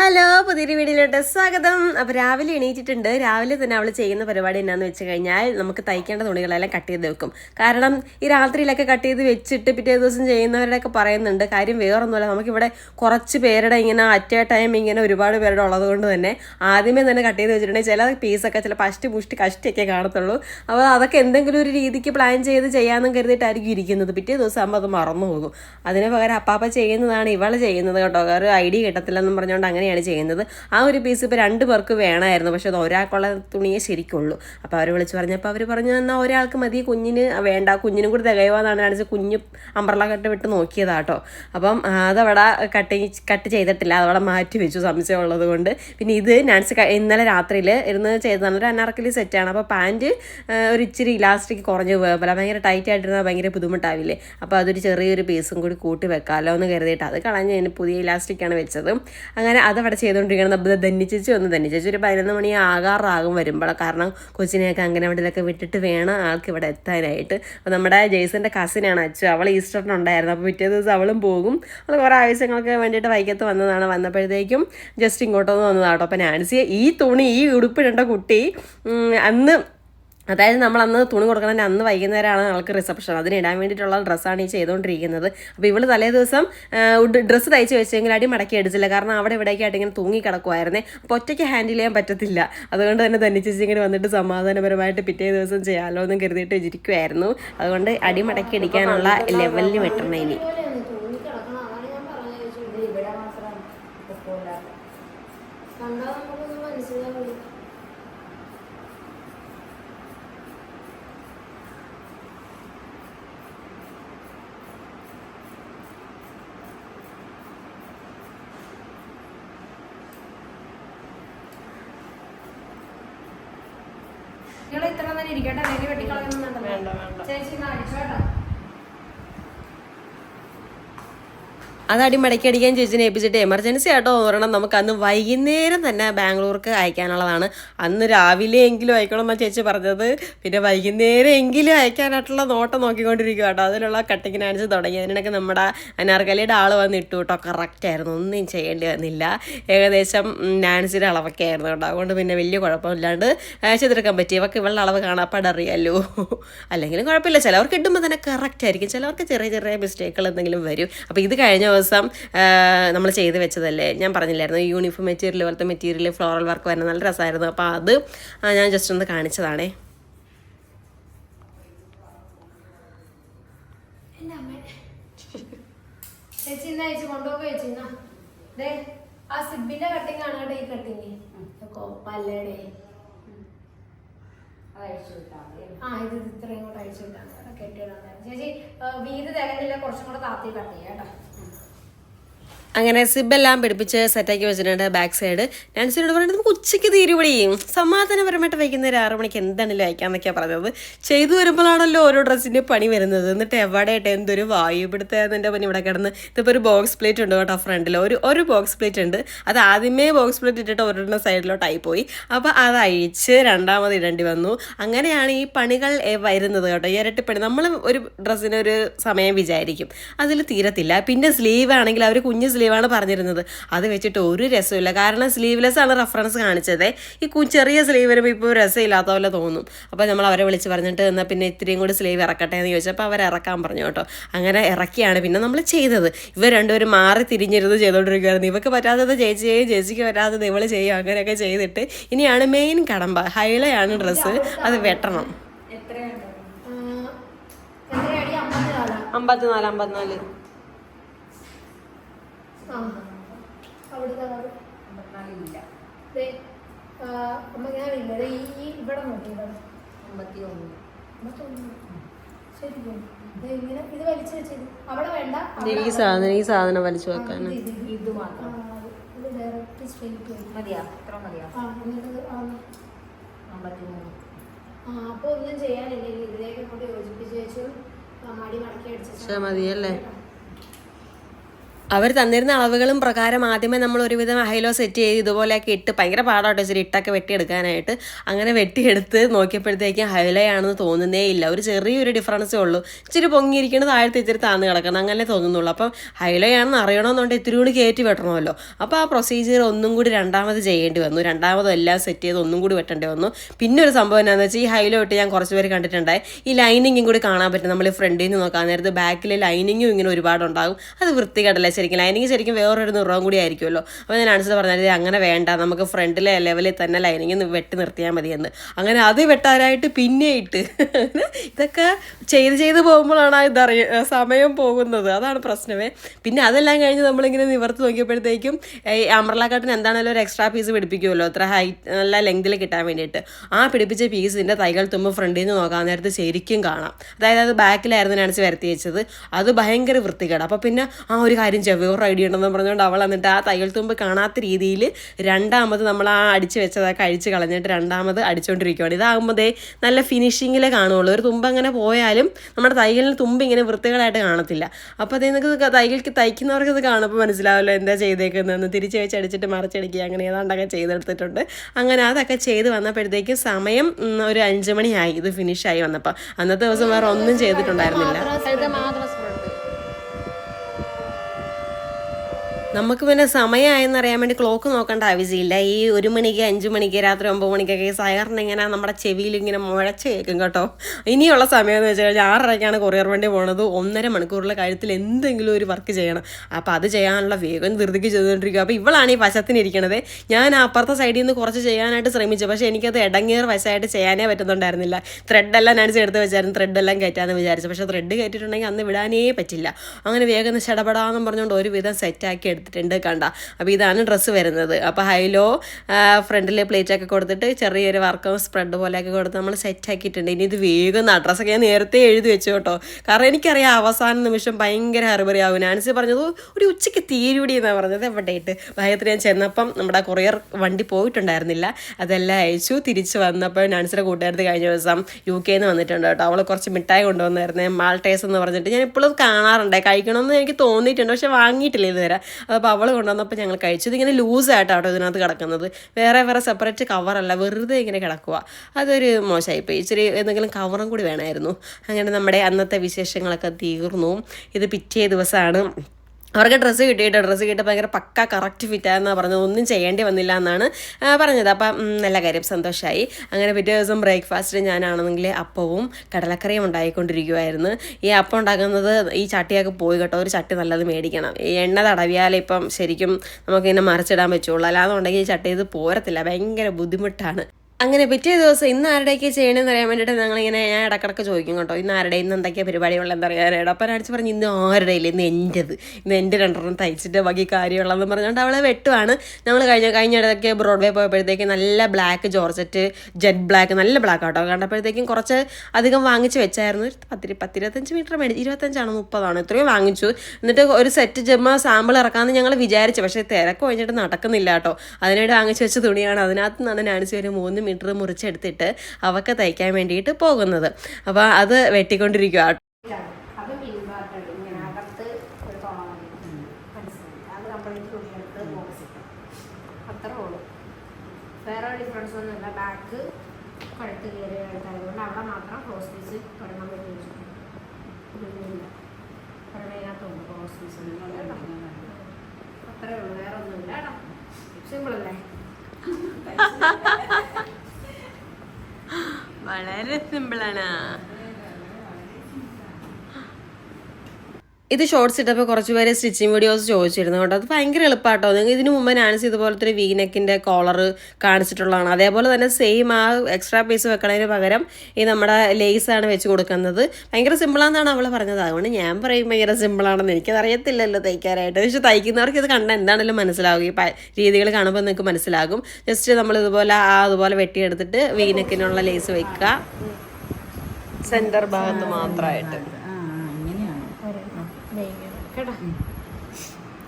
Hello പുതിയൊരു വീഡിയോയിലോട്ട് സ്വാഗതം. അപ്പോൾ രാവിലെ എണീറ്റിട്ടുണ്ട്. രാവിലെ തന്നെ അവൾ ചെയ്യുന്ന പരിപാടി എന്നാന്ന് വെച്ച് കഴിഞ്ഞാൽ നമുക്ക് തയ്ക്കേണ്ട തുണികളെല്ലാം കട്ട് ചെയ്ത് വെക്കും. കാരണം ഈ രാത്രിയിലൊക്കെ കട്ട് ചെയ്ത് വെച്ചിട്ട് പിറ്റേ ദിവസം ചെയ്യുന്നവരുടെയൊക്കെ പറയുന്നുണ്ട്. കാര്യം വേറൊന്നുമല്ല നമുക്കിവിടെ കുറച്ച് പേരുടെ ഇങ്ങനെ അറ്റ് എ ടൈം ഇങ്ങനെ ഒരുപാട് പേരുടെ ഉള്ളതുകൊണ്ട് തന്നെ ആദ്യമേ തന്നെ കട്ട് ചെയ്ത് വെച്ചിട്ടുണ്ടെങ്കിൽ ചില പീസൊക്കെ ചില പഷ്ടി പുഷ്ടി കഷ്ടിയൊക്കെ കാണത്തുള്ളൂ. അപ്പോൾ അതൊക്കെ എന്തെങ്കിലും ഒരു രീതിക്ക് പ്ലാൻ ചെയ്ത് ചെയ്യാമെന്നും കരുതിയിട്ടായിരിക്കും ഇരിക്കുന്നത്. പിറ്റേ ദിവസം ആകുമ്പോൾ അത് മറന്നു പോകും. അതിന് പകരം അപ്പാപ്പ ചെയ്യുന്നതാണ് ഇവൾ ചെയ്യുന്നത് കേട്ടോ. ഒരു ഐഡിയ കിട്ടത്തില്ലെന്നും പറഞ്ഞുകൊണ്ട് അങ്ങനെയാണ് ചെയ്യുന്നത്. ആ ഒരു പീസ് ഇപ്പോൾ രണ്ട് പേർക്ക് വേണമായിരുന്നു. പക്ഷേ അത് ഒരാൾക്കുള്ള തുണിയെ ശരിക്കുള്ളൂ. അപ്പോൾ അവർ വിളിച്ച് പറഞ്ഞപ്പോൾ അവർ പറഞ്ഞു എന്നാൽ ഒരാൾക്ക് മതി കുഞ്ഞിന് വേണ്ട. കുഞ്ഞിനും കൂടി തികയുവാന്നാണ് കാണിച്ച് കുഞ്ഞ് അമ്പ്രള കട്ട് വിട്ട് നോക്കിയതാട്ടോ അപ്പം ആ, അതവിടെ കട്ട് കട്ട് ചെയ്തിട്ടില്ല. അതവിടെ മാറ്റി വെച്ചു സംശയമുള്ളത് കൊണ്ട്. പിന്നെ ഇത് നാൻസ് ഇന്നലെ രാത്രിയിൽ ഇരുന്ന് ചെയ്തതാണ്. ഒരു അനാർക്കലി സെറ്റാണ് അപ്പോൾ പാന്റ് ഒരു ഇച്ചിരി ഇലാസ്റ്റിക് കുറഞ്ഞു പോയപ്പോൾ ഭയങ്കര ടൈറ്റ് ആയിട്ടിരുന്നാൽ ഭയങ്കര ബുദ്ധിമുട്ടാവില്ലേ? അപ്പോൾ അതൊരു ചെറിയൊരു പീസും കൂടി കൂട്ടി വെക്കാമല്ലോ എന്ന് കരുതിയിട്ട് അത് കളഞ്ഞ് പുതിയ ഇലാസ്റ്റിക്കാണ് വെച്ചത്. അങ്ങനെ അതവിടെ ചെയ്തുകൊണ്ടിരിക്കണം നമ്മൾ ധന്യച്ചേച്ചി വന്ന്. ധന്യച്ചേച്ചി ഒരു പതിനൊന്ന് മണി ആകാറാകും വരുമ്പോൾ കാരണം കൊച്ചിനെയൊക്കെ അംഗനവാടിയിലൊക്കെ വിട്ടിട്ട് വേണം ആൾക്ക് ഇവിടെ എത്താനായിട്ട്. അപ്പോൾ നമ്മുടെ ജെയ്സന്റെ കസിനാണ് അച്ചു. അവൾ ഈസ്റ്ററിനുണ്ടായിരുന്നു അപ്പോൾ പിറ്റേ ദിവസം അവളും പോകും. അത് കുറേ ആവശ്യങ്ങൾക്ക് വേണ്ടിയിട്ട് വൈക്കത്ത് വന്നതാണ്. വന്നപ്പോഴത്തേക്കും ജസ്റ്റ് ഇങ്ങോട്ടൊന്ന് വന്നതാട്ടോ അപ്പോൾ നാൻസിയെ ഈ തുണി ഈ ഉടുപ്പിടേണ്ട കുട്ടി അന്ന് അതായത് നമ്മൾ അന്ന് തുണി കൊടുക്കണതിന് അന്ന് വൈകുന്നേരമാണ് ആൾക്ക് റിസപ്ഷൻ അതിന് ഇടാൻ വേണ്ടിയിട്ടുള്ള ഡ്രസ്സാണ് ഈ ചെയ്തുകൊണ്ടിരിക്കുന്നത് അപ്പോൾ ഇവൾ തലേ ദിവസം ഡ്രസ്സ് തയ്ച്ച് വെച്ചെങ്കിൽ അടി മടക്കി അടിച്ചില്ല. കാരണം അവിടെ ഇവിടേക്കായിട്ട് ഇങ്ങനെ തൂങ്ങി കിടക്കുമായിരുന്നേ അപ്പോൾ ഒറ്റയ്ക്ക് ഹാൻഡിൽ ചെയ്യാൻ പറ്റത്തില്ല. അതുകൊണ്ട് തന്നെ തന്നെ ചേച്ചി ഇങ്ങനെ വന്നിട്ട് സമാധാനപരമായിട്ട് പിറ്റേ ദിവസം ചെയ്യാമല്ലോ എന്ന് കരുതിയിട്ട് ഇരിക്കുമായിരുന്നു അതുകൊണ്ട് അടി മടക്കി അടിക്കാനുള്ള ലെവലിന് വെട്ടണം ഇനി ഇവിടെ മാത്രം സ്കൂളിലാണ് കണ്ടാ നമുക്കൊന്നും മനസ്സിലാവില്ല നിങ്ങൾ ഇത്ര തന്നെ ഇരിക്കട്ടെ അല്ലെങ്കിൽ വെട്ടിക്കളയുന്നുണ്ടല്ലോ ചേച്ചി ഇന്ന് അടിച്ചോട്ടോ അത് അടി മടക്കി അടിക്കാൻ ചേച്ചിനെ ഏൽപ്പിച്ചിട്ട് എമർജൻസി ആയിട്ടോ ഒരെണ്ണം നമുക്ക് അന്ന് വൈകുന്നേരം തന്നെ ബാംഗ്ലൂർക്ക് അയക്കാനുള്ളതാണ്. അന്ന് രാവിലെ എങ്കിലും അയക്കണം എന്നാണ് ചേച്ചി പറഞ്ഞത്. പിന്നെ വൈകുന്നേരം എങ്കിലും അയക്കാനായിട്ടുള്ള നോട്ടം നോക്കിക്കൊണ്ടിരിക്കുക കേട്ടോ. അതിലുള്ള കട്ടിങ് ആൻസ് തുടങ്ങി. അതിനൊക്കെ നമ്മുടെ അനാർക്കലിയുടെ ആൾ വന്ന് ഇട്ടു കേട്ടോ. കറക്റ്റായിരുന്നു ഒന്നും ചെയ്യേണ്ടി വന്നില്ല. ഏകദേശം നാൻസിയുടെ അളവൊക്കെ ആയിരുന്നു കേട്ടോ. അതുകൊണ്ട് പിന്നെ വലിയ കുഴപ്പമില്ലാണ്ട് ചെയ്തെടുക്കാൻ പറ്റി. ഇവക്ക് ഇവളുടെ അളവ് കാണാപ്പാടറിയാലോ അല്ലെങ്കിലും കുഴപ്പമില്ല. ചിലവർക്ക് ഇടുമ്പോൾ തന്നെ കറക്റ്റ് ആയിരിക്കും. ചിലവർക്ക് ചെറിയ ചെറിയ മിസ്റ്റേക്കുകൾ എന്തെങ്കിലും വരും. അപ്പോൾ ഇത് കഴിഞ്ഞ ദിവസം നമ്മൾ ചെയ്ത് വെച്ചതല്ലേ? ഞാൻ പറഞ്ഞില്ലായിരുന്നു യൂണിഫോം മെറ്റീരിയൽ പോലത്തെ മെറ്റീരിയൽ ഫ്ലോറൽ വർക്ക് വരുന്ന നല്ല രസമായിരുന്നു അപ്പോൾ അത് ഞാൻ ജസ്റ്റ് ഒന്ന് കാണിച്ചതാണേ. ചേച്ചി ഇന്ന് അയച്ചു കൊണ്ടുപോകുക ചേച്ചി ദേ ആ സിബിന്റെ കട്ടിങ് ആണ് കേട്ടോ ഈ കട്ടിങ് കൊപ്പല്ലേടെ വിട്ടാൽ ആ ഇത് ഇത്രയും കൂടെ അയച്ചു വിട്ടാണ് ചേച്ചി വീട് തികഞ്ഞില്ല കുറച്ചും കൂടെ താത്തി കട്ട് ചെയ്യാം കേട്ടോ. അങ്ങനെ സിബെല്ലാം പിടിപ്പിച്ച് സെറ്റാക്കി വെച്ചിട്ടുണ്ട് ബാക്ക് സൈഡ് നാൻസിനോട് പറഞ്ഞിട്ട് നമുക്ക് ഉച്ചയ്ക്ക് തീരുപടിയും സമാധാനപരമായിട്ട് വൈകുന്നേരം ആറ് മണിക്ക് എന്താണല്ലോ അയക്കാന്നൊക്കെയാണ് പറഞ്ഞത്. ചെയ്തു വരുമ്പോഴാണല്ലോ ഓരോ ഡ്രസ്സിന്റെ പണി വരുന്നത്. എന്നിട്ട് എവിടെയായിട്ട് എന്തൊരു വായു പിടുത്തം എന്റെ പനി ഇവിടെ കിടന്ന്. ഇതിപ്പോൾ ഒരു ബോക്സ് പ്ലേറ്റ് ഉണ്ട് കേട്ടോ ഫ്രണ്ടിൽ ഒരു ഒരു ബോക്സ് പ്ലേറ്റ് ഉണ്ട്. അത് ആദ്യമേ ബോക്സ് പ്ലേറ്റ് ഇട്ടിട്ട് ഒരെണ്ണം സൈഡിലോട്ടായി പോയി അപ്പോൾ അത് അഴിച്ച് രണ്ടാമത് ഇടേണ്ടി വന്നു. അങ്ങനെയാണ് ഈ പണികൾ വരുന്നത് കേട്ടോ. ഈ ഇരട്ടിപ്പണി നമ്മൾ ഒരു ഡ്രസ്സിനൊരു സമയം വിചാരിക്കും. അതിൽ തീരത്തില്ല. പിന്നെ സ്ലീവ് ആണെങ്കിൽ അവർ കുഞ്ഞ് സ്ലീവാണ് പറഞ്ഞിരുന്നത്. അത് വെച്ചിട്ട് ഒരു രസമില്ല കാരണം സ്ലീവ്ലെസ് ആണ് റെഫറൻസ് കാണിച്ചത്. ഈ ചെറിയ സ്ലീവ് വരുമ്പോൾ ഇപ്പോൾ രസമില്ലാത്ത പോലെ തോന്നും. അപ്പോൾ നമ്മൾ അവരെ വിളിച്ച് പറഞ്ഞിട്ട് എന്നാൽ പിന്നെ ഇത്രയും കൂടി സ്ലീവ് ഇറക്കട്ടെ എന്ന് ചോദിച്ചപ്പോൾ അവർ ഇറക്കാൻ പറഞ്ഞു കേട്ടോ. അങ്ങനെ ഇറക്കിയാണ് പിന്നെ നമ്മൾ ചെയ്തത്. ഇവർ രണ്ടുപേരും മാറി തിരിഞ്ഞിരുന്ന് ചെയ്തുകൊണ്ടിരിക്കുകയായിരുന്നു ഇവർക്ക് പറ്റാത്തത് ചേച്ചി ചെയ്യും ചേച്ചിക്ക് പറ്റാത്തത് ഇവൾ ചെയ്യും അങ്ങനെയൊക്കെ ചെയ്തിട്ട് ഇനിയാണ് മെയിൻ കടമ്പ. ഹൈലയാണ് ഡ്രസ്സ് അത് വെട്ടണം. അമ്പത്തിനാല് അമ്പത്തിനാല്. അവിടുത്തെ അളവ്. അമ്പത്തിനാലില്ല. ദേ, ആ, അമ്മ ഞാനില്ല ഈ ഈ ഇവിടെ നോക്കി ഇവിടെ. അമ്പത്തി ഒന്ന് അമ്പത്തൊന്ന്. ശരിക്കും. ദേ ഇങ്ങനെ ഇത് വലിച്ചു വെച്ചത് അവിടെ വേണ്ട. ഈ സാധനം ഈ സാധനം വലിച്ചു വെക്കാൻ ഇത് മാത്രം. ഇത് ഡയറക്റ്റ് സ്ട്രെയിറ്റ് വരും മതിയാ എത്ര മതിയാ. ആ എന്നിട്ട് ആ. അമ്പത്തി മൂന്ന് ആ അപ്പൊ ഒന്നും ചെയ്യാനില്ലെങ്കിൽ ഇതിലേക്ക് കൊണ്ട് യോജിപ്പിച്ച് വെച്ചു മടി മടക്കി അടിച്ചു മതിയല്ലേ? അവർ തന്നിരുന്ന അളവുകളും പ്രകാരം ആദ്യമേ നമ്മൾ ഒരുവിധം ഹൈലോ സെറ്റ് ചെയ്ത് ഇതുപോലെയൊക്കെ ഇട്ട് ഭയങ്കര പാടാട്ടോ ഇച്ചിരി ഇട്ടൊക്കെ വെട്ടിയെടുക്കാനായിട്ട്. അങ്ങനെ വെട്ടിയെടുത്ത് നോക്കിയപ്പോഴത്തേക്കും ഹൈലോ ആണെന്ന് തോന്നുന്നേ ഇല്ല. ഒരു ചെറിയൊരു ഡിഫറൻസേ ഉള്ളൂ. ഇച്ചിരി പൊങ്ങിയിരിക്കുന്നത് താഴത്തെ ഇച്ചിരി താന്ന് കിടക്കണം. അങ്ങനെ തോന്നുന്നുള്ളൂ. അപ്പം ഹൈലോ ആണെന്ന് അറിയണമെന്നുണ്ടെങ്കിൽ ഇത്തിരി കൂടി കയറ്റി വെട്ടണമല്ലോ. അപ്പോൾ ആ പ്രൊസീജിയർ ഒന്നും കൂടി രണ്ടാമത് ചെയ്യേണ്ടി വന്നു. രണ്ടാമത് എല്ലാം സെറ്റ് ചെയ്ത് ഒന്നും കൂടി വെട്ടേണ്ടി വന്നു. പിന്നെ ഒരു സംഭവം എന്താണെന്ന് വെച്ചാൽ ഈ ഹൈലോ ഇട്ട് ഞാൻ കുറച്ച് പേര് കണ്ടിട്ടുണ്ടായി. ഈ ലൈനിങ്ങും കൂടി കാണാൻ പറ്റും. നമ്മൾ ഫ്രണ്ടിൽ നിന്ന് നോക്കാൻ നേരത്ത് ബാക്കിൽ ലൈനിങ്ങും ഇങ്ങനെ ഒരുപാടുണ്ടാകും. അത് വൃത്തികേടല്ല? ശരിക്കും ലൈനിങ് ശരിക്കും വേറൊരു നിറവും കൂടി ആയിരിക്കുമല്ലോ. അപ്പോൾ ഞാൻ ആൻസർ പറഞ്ഞാൽ "ഇത് അങ്ങനെ വേണ്ട നമുക്ക് ഫ്രണ്ടിലെ ലെവലിൽ തന്നെ ലൈനിങ് വെട്ടി നിർത്തിയാൽ മതിയെന്ന് അങ്ങനെ അത് വെട്ടാനായിട്ട് പിന്നെ ഇട്ട് ഇതൊക്കെ ചെയ്ത് ചെയ്ത് പോകുമ്പോഴാണ് ഇതറിയ സമയം പോകുന്നത്. അതാണ് പ്രശ്നമേ. പിന്നെ അതെല്ലാം കഴിഞ്ഞ് നമ്മളിങ്ങനെ നിവർത്തി നോക്കിയപ്പോഴത്തേക്കും ഈ അമ്രല കട്ടിന് എന്താണെങ്കിലും ഒരു എക്സ്ട്രാ പീസ് പിടിപ്പിക്കുമല്ലോ അത്ര ഹൈറ്റ് നല്ല ലെങ്തിൽ കിട്ടാൻ വേണ്ടിയിട്ട്. ആ പിടിപ്പിച്ച പീസിന്റെ തൈകൾ തുമ്പ് ഫ്രണ്ടിൽ നിന്ന് നോക്കാൻ നേരത്ത് ശരിക്കും കാണാം. അതായത് അത് ബാക്കിലായിരുന്നു നനച്ച് വരുത്തി വെച്ചത്. അത് ഭയങ്കര വൃത്തികേട്. അപ്പോൾ പിന്നെ ആ ഒരു കാര്യം ചെയ്യാം വേറൊരു ഐഡിയ ഉണ്ടെന്ന് പറഞ്ഞുകൊണ്ട് അവൾ എന്നിട്ട് ആ തയ്യൽ തുമ്പ് കാണാത്ത രീതിയിൽ രണ്ടാമത് നമ്മൾ ആ അടിച്ച് വെച്ചതൊക്കെ അഴിച്ച് കളഞ്ഞിട്ട് രണ്ടാമത് അടിച്ചുകൊണ്ടിരിക്കുകയാണ് ഇതാകുമ്പോഴേ നല്ല ഫിനിഷിങ്ങിൽ കാണുള്ളൂ ഒരു തുമ്പ് അങ്ങനെ പോയാലും നമ്മുടെ തയ്യലിന് തുമ്പ് ഇങ്ങനെ വൃത്തികളായിട്ട് കാണത്തില്ല അപ്പോൾ അതേ നിങ്ങൾക്ക് തയ്യൽക്ക് തയ്ക്കുന്നവർക്ക് ഇത് കാണുമ്പോൾ മനസ്സിലാവല്ലോ എന്താ ചെയ്തേക്കുന്നതെന്ന് തിരിച്ച് വെച്ച് അടിച്ചിട്ട് മറിച്ചടിക്കുക അങ്ങനെ ഏതാണ്ടൊക്കെ ചെയ്തെടുത്തിട്ടുണ്ട് അങ്ങനെ അതൊക്കെ ചെയ്ത് വന്നപ്പോഴത്തേക്കും സമയം ഒരു അഞ്ച് മണിയായി ഇത് ഫിനിഷായി വന്നപ്പോൾ അന്നത്തെ ദിവസം വേറെ ഒന്നും ചെയ്തിട്ടുണ്ടായിരുന്നില്ല നമുക്ക് പിന്നെ സമയമായെന്ന് അറിയാൻ വേണ്ടി ക്ലോക്ക് നോക്കേണ്ട ആവശ്യമില്ല. ഈ ഒരു മണിക്ക് അഞ്ച് മണിക്ക് രാത്രി ഒമ്പത് മണിക്കൊക്കെ ഈ സഹകരണം ഇങ്ങനെ നമ്മുടെ ചെവിയിൽ ഇങ്ങനെ മുഴച്ച് കേൾക്കും കേട്ടോ. ഇനിയുള്ള സമയം എന്ന് വെച്ച് കഴിഞ്ഞാൽ ആറരയ്ക്കാണ് കൊറിയർ വണ്ടി പോണത്. ഒന്നര മണിക്കൂറിലെ കാര്യത്തിൽ എന്തെങ്കിലും ഒരു വർക്ക് ചെയ്യണം. അപ്പോൾ അത് ചെയ്യാനുള്ള വേഗം ധൃതിക്ക് ചെയ്തുകൊണ്ടിരിക്കുക. അപ്പോൾ ഇവളാണ് ഈ വശത്തിനിരിക്കണത് ഞാൻ അപ്പുറത്തെ സൈഡിൽ നിന്ന് കുറച്ച് ചെയ്യാനായിട്ട് ശ്രമിച്ചു. പക്ഷേ എനിക്കത് ഇടങ്ങേർ വശമായിട്ട് ചെയ്യാനേ പറ്റുന്നുണ്ടായിരുന്നില്ല. ത്രെഡെല്ലാം ഞാൻ എടുത്ത് വെച്ചായിരുന്നു. ത്രെഡെല്ലാം കയറ്റാമെന്ന് വിചാരിച്ചു. പക്ഷേ ത്രെഡ് കയറ്റിയിട്ടുണ്ടെങ്കിൽ അന്ന് വിടാനേ പറ്റില്ല. അങ്ങനെ വേഗം ചടപടാന്നും പറഞ്ഞുകൊണ്ട് ഒരുവിധം സെറ്റാക്കി എടുത്തിട്ടുണ്ട് കണ്ട. അപ്പോൾ ഇതാണ് ഡ്രസ്സ് വരുന്നത്. അപ്പോൾ ഹൈലോ ഫ്രണ്ടിൽ പ്ലേറ്റൊക്കെ കൊടുത്തിട്ട് ചെറിയൊരു വർക്കും സ്പ്രെഡ് പോലെയൊക്കെ കൊടുത്ത് നമ്മൾ സെറ്റ് ആക്കിയിട്ടുണ്ട്. ഇനി ഇത് വേഗം അഡ്രസ്സൊക്കെ ഞാൻ നേരത്തെ എഴുതി വെച്ചു കേട്ടോ. കാരണം എനിക്കറിയാം അവസാന നിമിഷം ഭയങ്കര ഹറിബറി ആവും നാൻസി പറഞ്ഞത് ഒരു ഉച്ചയ്ക്ക് തീരുവടി എന്നാണ് പറഞ്ഞത് എവിടെയിട്ട്? ഭയത്തിന് ഞാൻ ചെന്നപ്പം നമ്മുടെ കൊറിയർ വണ്ടി പോയിട്ടുണ്ടായിരുന്നില്ല. അതെല്ലാം അയച്ചു. തിരിച്ച് വന്നപ്പോൾ നാൻസിയുടെ കൂട്ടുകാരത്ത് കഴിഞ്ഞ ദിവസം യു കെയിൽ നിന്ന് വന്നിട്ടുണ്ട് കേട്ടോ. അവൾ കുറച്ച് മിഠായി കൊണ്ടുവന്നായിരുന്നേ മാൾട്ടേസ് എന്ന് പറഞ്ഞിട്ട്. ഞാൻ ഇപ്പോഴും കാണാറുണ്ട്. കഴിക്കണമെന്ന് എനിക്ക് തോന്നിയിട്ടുണ്ട്. പക്ഷെ വാങ്ങിയിട്ടില്ല ഇതുവരെ. അപ്പോൾ അവൾ കൊണ്ടുവന്നപ്പോൾ ഞങ്ങൾ കഴിച്ചു. ഇതിങ്ങനെ ലൂസായിട്ടാണ് കേട്ടോ ഇതിനകത്ത് കിടക്കുന്നത്. വേറെ വേറെ സെപ്പറേറ്റ് കവറല്ല വെറുതെ ഇങ്ങനെ കിടക്കുക അതൊരു മോശമായിപ്പോയി ഇച്ചിരി എന്തെങ്കിലും കവറും കൂടി വേണമായിരുന്നു. അങ്ങനെ നമ്മുടെ അന്നത്തെ വിശേഷങ്ങളൊക്കെ തീർന്നു. ഇത് പിറ്റേ ദിവസമാണ് അവർക്ക് ഡ്രസ്സ് കിട്ടിയിട്ട്? ഡ്രസ്സ് കിട്ടി ഭയങ്കര പക്ക കറക്റ്റ് ഫിറ്റായെന്നാണ് പറഞ്ഞത്. ഒന്നും ചെയ്യേണ്ടി വന്നില്ല എന്നാണ് പറഞ്ഞത്. അപ്പം നല്ല കാര്യം. സന്തോഷമായി അങ്ങനെ പിറ്റേ ദിവസം ബ്രേക്ക്ഫാസ്റ്റ് ഞാനാണെന്നെങ്കിൽ അപ്പവും കടലക്കറിയും ഉണ്ടായിക്കൊണ്ടിരിക്കുമായിരുന്നു ഈ അപ്പം ഉണ്ടാക്കുന്നത് ഈ ചട്ടിയൊക്കെ പോയി കേട്ടോ. ഒരു ചട്ടി നല്ലത് മേടിക്കണം. ഈ എണ്ണ തടവിയാൽ ഇപ്പം ശരിക്കും നമുക്കിങ്ങനെ മറിച്ചിടാൻ പറ്റുള്ളൂ. അല്ലാതെ ഉണ്ടെങ്കിൽ ഈ ചട്ടി ഇത് പോരത്തില്ല. ഭയങ്കര ബുദ്ധിമുട്ടാണ്. അങ്ങനെ പിറ്റേ ദിവസം ഇന്ന് ആരുടെയൊക്കെ ചെയ്യണമെന്ന് അറിയാൻ വേണ്ടിയിട്ട് ഞങ്ങളിങ്ങനെ ഞാൻ ഇടക്കിടക്ക് ചോദിക്കും കേട്ടോ ഇന്ന് ആരുടെ ഇന്ന് എന്തൊക്കെയാണ് പരിപാടികൾ എന്താ പറയാനായിട്ട് അപ്പം അടിച്ച് പറഞ്ഞ് ഇന്ന് ആരുടെ ഇല്ല ഇന്ന് എന്റെത് ഇന്ന് എന്റെ രണ്ടെണ്ണം തയ്ച്ചിട്ട് ബാക്കി കാര്യമുള്ളതെന്ന് പറഞ്ഞുകൊണ്ട് അവളെ വെട്ടുവാണ്. നമ്മൾ കഴിഞ്ഞ കഴിഞ്ഞ ഇടയ്ക്ക് ബ്രോഡ്വേ പോയപ്പോഴത്തേക്കും നല്ല ബ്ലാക്ക് ജോർജറ്റ് ജെറ്റ് ബ്ലാക്ക് നല്ല ബ്ലാക്ക് ആട്ടോ. കണ്ടപ്പോഴത്തേക്കും കുറച്ച് അധികം വാങ്ങിച്ച് വെച്ചായിരുന്നു. ഒരു പത്തിരി പത്തിരുപത്തഞ്ച് മീറ്റർ മേടി ഇരുപത്തഞ്ചാണോ മുപ്പതാണോ ഇത്രയും വാങ്ങിച്ചു. എന്നിട്ട് ഒരു സെറ്റ് ജമ്മ സാമ്പിൾ ഇറക്കാമെന്ന് ഞങ്ങൾ വിചാരിച്ചു. പക്ഷേ തിരക്ക് കഴിഞ്ഞിട്ട് നടക്കുന്നില്ല കേട്ടോ. അതിനായിട്ട് വാങ്ങിച്ച് വെച്ച തുണിയാണ്. അതിനകത്ത് നിന്നാണ് നാണിച്ച് ഒരു മൂന്ന് മീറ്റർ മുറിച്ചെടുത്തിട്ട് അവക്ക് തയ്ക്കാൻ വേണ്ടിയിട്ട് പോകുന്നത്. അപ്പോൾ അത് വെട്ടിക്കൊണ്ടിരിക്കുക വേറെ ഡിഫറൻസ് ബാക്ക് കഴുത്ത് കയറി കഴുത്തായതുകൊണ്ട് അവിടെ മാത്രം ക്രോസ് പീസ് ഒരെണ്ണം വെച്ച് വെച്ചിട്ടുണ്ട് ഒരെണ്ണത്തിനകത്തുണ്ട് ക്രോസ് പീസ് അത്രേ ഉള്ളൂ. വേറെ ഒന്നുമില്ല. കേട്ടോ സിമ്പിൾ അല്ലേ? വളരെ സിമ്പിളാണ് ഇത് ഷോർട്സ് ഇട്ടപ്പോൾ കുറച്ച് പേര് സ്റ്റിച്ചിങ് വീഡിയോസ് ചോദിച്ചിരുന്നു കേട്ടോ. അത് ഭയങ്കര എളുപ്പമാട്ടോ നിങ്ങൾ ഇതിന് മുമ്പ് നാൻസി ഇതുപോലത്തെ ഒരു വീനെക്കിന്റെ കോളർ കാണിച്ചിട്ടുള്ളതാണ്. അതേപോലെ തന്നെ സെയിം ആ എക്സ്ട്രാ പീസ് വെക്കണതിന് പകരം ഈ നമ്മുടെ ലേസാണ് വെച്ച് കൊടുക്കുന്നത്. ഭയങ്കര സിമ്പിളാണെന്നാണ് അവൾ പറഞ്ഞത്. അതുകൊണ്ട് ഞാൻ പറയും ഭയങ്കര സിമ്പിളാണെന്ന് എനിക്കതറിയത്തില്ലല്ലോ തയ്ക്കാനായിട്ട്. പക്ഷെ തയ്ക്കുന്നവർക്ക് ഇത് കണ്ട എന്താണെങ്കിലും മനസ്സിലാവും ഈ രീതികൾ കാണുമ്പോൾ നിങ്ങൾക്ക് മനസ്സിലാകും. ജസ്റ്റ് നമ്മൾ ഇതുപോലെ ആ അതുപോലെ വെട്ടിയെടുത്തിട്ട് വീനെക്കിനുള്ള ലേസ് വയ്ക്കുക സെന്റർ ഭാഗത്ത് മാത്രമായിട്ട്. കേട്ടോ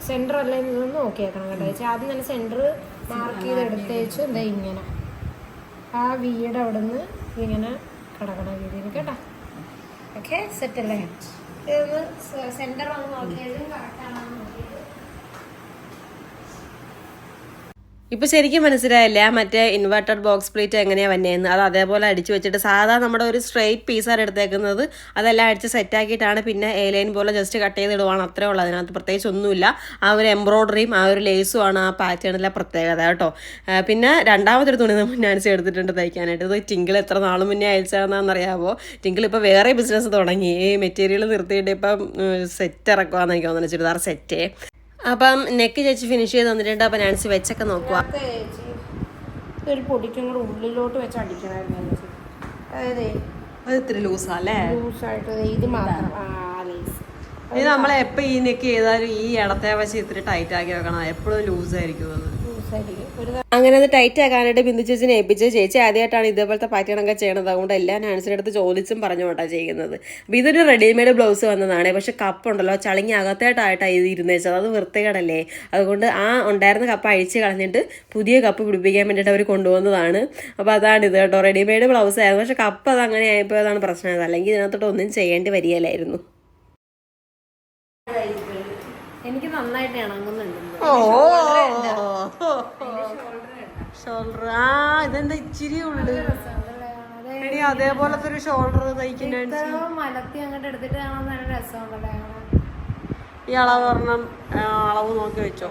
സെന്റർ അല്ലേ ഇതൊന്ന് നോക്കിയേക്കണം കേട്ടോ. ചേച്ചി ആദ്യം തന്നെ സെന്റർ മാർക്ക് ചെയ്ത് എടുത്തേച്ച് എന്താ ഇങ്ങനെ. ആ വീട് അവിടെ നിന്ന് ഇങ്ങനെ കിടക്കണ രീതിയിൽ കേട്ടോ. ഓക്കെ സെറ്റ് അല്ലേ? ഇതൊന്ന് സെന്റർ ഒന്ന് നോക്കിയത് കറക്റ്റ് ആണോ നോക്കിയത് ഇപ്പൊ ശരിക്കും മനസ്സിലായില്ല? മറ്റേ ഇൻവെർട്ടർ ബോക്സ് പ്ലേറ്റ് എങ്ങനെയാ വന്നേന്ന്? അത് അതേപോലെ അടിച്ചു വെച്ചിട്ട് സാധാ നമ്മുടെ ഒരു സ്ട്രെയിറ്റ് പീസാണ് എടുത്തേക്കുന്നത്. അതെല്ലാം അടിച്ച് സെറ്റ് ആക്കിയിട്ടാണ് പിന്നെ എ ലൈൻ പോലെ ജസ്റ്റ് കട്ട് ചെയ്ത് ഇടുവാണ്. അത്രേ ഉള്ളൂ. അതിനകത്ത് പ്രത്യേകിച്ച് ഒന്നുമില്ല. ആ ഒരു എംബ്രോയ്ഡറിയും ആ ഒരു ലേസും ആണ് ആ പാറ്റേണിലെ പ്രത്യേകത കേട്ടോ. പിന്നെ രണ്ടാമതൊരു തുണി നമ്മൾ നാൻസി എടുത്തിട്ടുണ്ട് തയ്ക്കാനായിട്ട്. ഇത് ടിങ്കിൾ എത്ര നാൾ മുന്നേ അയച്ചതാണെന്നറിയാമോ ടിങ്കിൾ ഇപ്പോൾ വേറെ ബിസിനസ് തുടങ്ങി. ഈ മെറ്റീരിയൽ നിർത്തിയിട്ട് ഇപ്പം സെറ്റ് ഇറക്കുവാന്ന് എനിക്ക് തോന്നുന്നു. ചുരിദാർ സെറ്റ് അപ്പം നെക്ക് ചേച്ചി ഫിനിഷ് ചെയ്ത് തന്നിട്ടുണ്ട്. അപ്പം നാൻസി വെച്ചൊക്കെ നോക്കുക ഇതൊരു പൊടിക്കും കൂടെ ഉള്ളിലോട്ട് വെച്ച് അടിക്കണമായിരുന്നു അതായത് അത്. ഇത്തിരി ലൂസാണല്ലേ ലൂസായിട്ട് ഇത് മാത്രം. ഇത്. നമ്മളെ ഈ നെക്ക് ചെയ്താലും ഈ ഇടത്തെ വശം ഇത്തിരി ടൈറ്റ് ആക്കി വെക്കണം. എപ്പോഴും ലൂസ് ആയിരിക്കും അത്. ലൂസായിരിക്കും ഒരു അങ്ങനെ അത് ടൈറ്റ് ആക്കാനായിട്ട് ബിന്ദു ചേച്ചിനെ ഏൽപ്പിച്ച ചേച്ചി ആദ്യമായിട്ടാണ് ഇതേപോലത്തെ പാറ്റേൺ ഒക്കെ ചെയ്യണത്. അതുകൊണ്ട് എല്ലാ നാൻസിന്റെ അടുത്ത് ചോദിച്ചും പറഞ്ഞുകൊണ്ടാണ് ചെയ്യുന്നത്. അപ്പോൾ ഇതൊരു റെഡിമെയ്ഡ് ബ്ലൗസ് വന്നതാണ്. പക്ഷെ കപ്പ് ഉണ്ടല്ലോ ചളിങ്ങി അകത്തായിട്ടായിട്ടാണ് ഇത് ഇരുന്നേച്ചത്. അത് വൃത്തികേടല്ലേ? അതുകൊണ്ട് ആ ഉണ്ടായിരുന്ന കപ്പ് അഴിച്ച് കളഞ്ഞിട്ട് പുതിയ കപ്പ് പിടിപ്പിക്കാൻ വേണ്ടിയിട്ട് അവർ കൊണ്ടുവന്നതാണ്. അപ്പോൾ അതാണ് ഇത് കേട്ടോ. റെഡിമെയ്ഡ് ബ്ലൗസ് ആയിരുന്നു. പക്ഷെ കപ്പ് അത് അങ്ങനെ ആയപ്പോൾ അതാണ് പ്രശ്നം അല്ലെങ്കിൽ ഇതിനകത്തോട്ട് ഒന്നും ചെയ്യേണ്ടി വരികയില്ലായിരുന്നു എനിക്ക് നന്നായിട്ട് ഇണങ്ങുന്നുണ്ട് ഷോൾഡർ ആ ഇതെന്താ ഇച്ചിരി ഉള്ളു? എടി അതേപോലത്തെ ഒരു ഷോൾഡർ തയ്ക്കുന്ന മലത്തി അങ്ങോട്ട് എടുത്തിട്ട് കാണാൻ നല്ല രസമുണ്ടല്ലേ? ഈ അളവ് ഒരെണ്ണം അളവ് നോക്കി വെച്ചോ.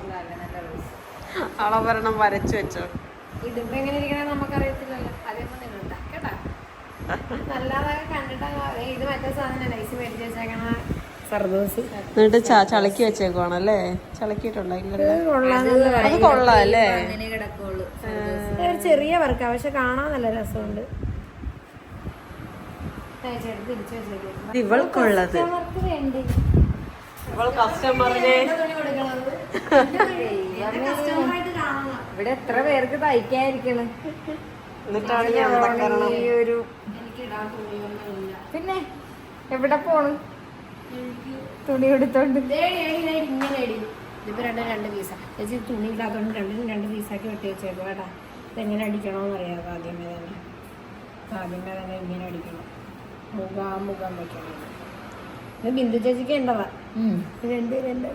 അളവരണം വരച്ചു വെച്ചോ. ഇതിപ്പോ എങ്ങനെ ഇരിക്കണേ നമുക്കറിയത്തില്ലല്ലോ. അതേപോലെ നിങ്ങൾ കണ്ടിട്ടാ ഇത് മറ്റേ സാധനം നൈസ് മേടിച്ച് വെച്ചേക്കണ സർദോസ് എന്നിട്ട് ചളക്കി വെച്ചേക്കുവാണല്ലേ? കൊള്ളാം അല്ലേ ഒരു ചെറിയ വർക്കാ പക്ഷെ കാണാൻ നല്ല രസമുണ്ട്. ഇവൾക്കുള്ളത്. ഇവൾ കസ്റ്റമറിനെ ഇവിടെ എത്ര പേർക്ക് തയ്ക്കായിരിക്കണം എന്നിട്ടാണ് ഞാൻ ഒരു എനിക്ക് ഇടാൻ തുണിയൊന്നുമില്ല പിന്നെ? എവിടെ പോണ്? തുണി എടുത്തോണ്ട് ഇങ്ങനെ ഏടി. ഇതിപ്പോ രണ്ടും രണ്ട് പീസാ ചേച്ചി തുണി ഇല്ലാത്തതുകൊണ്ട് രണ്ടിനും രണ്ട് പീസാക്കി വെട്ടി വെച്ചേക്കും കേട്ടാ ഇതെങ്ങനെ അടിക്കണമെന്ന് അറിയാം ആദ്യമേ തന്നെ ആദ്യമേ തന്നെ ഇങ്ങനെ അടിക്കണം മുഖാം മുഖം വെക്കണം ഇത് ബിന്ദു ചേച്ചിക്ക് ഉണ്ടതാ രണ്ട് രണ്ട്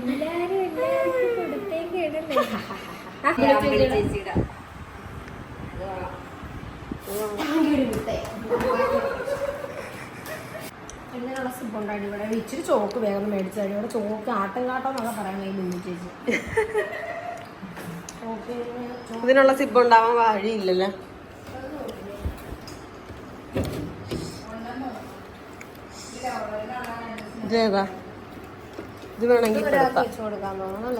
എല്ലാരും എല്ലാവർക്കും കൊടുത്തേക്കാണല്ലേ ചേച്ചിയുടെ എന്തിനുള്ള സുഖമുണ്ടായി ഇവിടെ ഇച്ചിരി ചോക്ക് വേഗം മേടിച്ചാൽ ഇവിടെ ചോക്ക് ആട്ടം കാട്ടം എന്നൊക്കെ പറയാൻ കഴിയും ചേച്ചി ഇതിനുള്ള സിബ് ഉണ്ടാവാൻ വഴിയില്ലല്ലേ ഇതേതാ ഇത് വേണമെങ്കിൽ